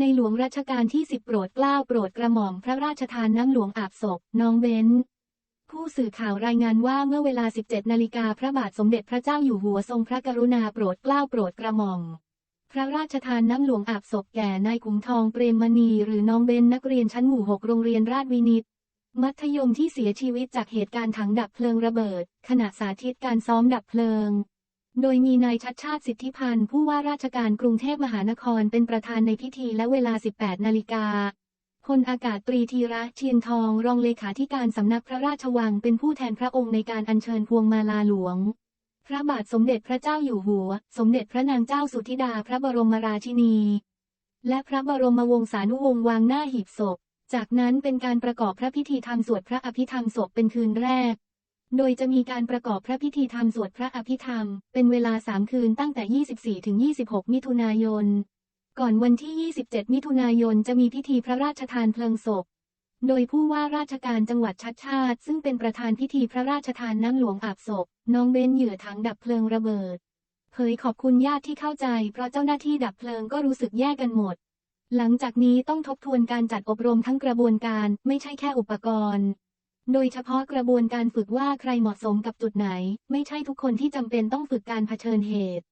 ในหลวงรัชกาลที่10โปรดเกล้าโปรดกระหม่อมพระราชทานน้ำหลวงอาบศพน้องเบนผู้สื่อข่าวรายงานว่าเมื่อเวลา 17 นาฬิกาพระบาทสมเด็จพระเจ้าอยู่หัวทรงพระกรุณาโปรดเกล้าโปรดกระหม่อม พระราชทานน้ำหลวงอาบศพแก่นายขุมทองเปรมมณีหรือน้องเบนนักเรียนชั้นหมู่ 6 โรงเรียนราชวินิต มัธยมที่เสียชีวิตจากเหตุการณ์ถังดับเพลิงระเบิด ขณะสาธิตการซ้อมดับเพลิง โดยมีนายชัดชาติสิทธิพันธ์ผู้ว่าราชการกรุงเทพมหานครเป็นประธานในพิธีและเวลา 18 นาฬิกาพลอากาศตรีธีระเชียนทอง รองเลขาธิการสำนักพระราชวังเป็นผู้แทนพระองค์ในการอัญเชิญพวงมาลาหลวง พระบาทสมเด็จพระเจ้าอยู่หัว สมเด็จพระนางเจ้าสุธิดาพระบรมราชินี และพระบรมวงศานุวงศ์วางหน้าหีบศพ จากนั้นเป็นการประกอบพระพิธีธรรมสวดพระอภิธรรมศพเป็นคืนแรก โดยจะมีการประกอบพระพิธีธรรมสวดพระอภิธรรม เป็นเวลาสามคืนตั้งแต่ 24 ถึง 26 มิถุนายน ก่อนวันที่ 27 มิถุนายนจะมีพิธีพระราชทานเพลิงศพ โดยผู้ว่าราชการจังหวัดชัดชาติ ซึ่งเป็นประธานพิธีพระราชทานน้ำหลวงอาบศพ น้องเบนเหยื่อถังดับเพลิงระเบิด เผยขอบคุณญาติที่เข้าใจ เพราะเจ้าหน้าที่ดับเพลิงก็รู้สึกแย่กันหมด หลังจากนี้ต้องทบทวนการจัดอบรมทั้งกระบวนการ ไม่ใช่แค่อุปกรณ์ โดยเฉพาะกระบวนการฝึกว่าใครเหมาะสมกับจุดไหน ไม่ใช่ทุกคนที่จำเป็นต้องฝึกการเผชิญเหตุ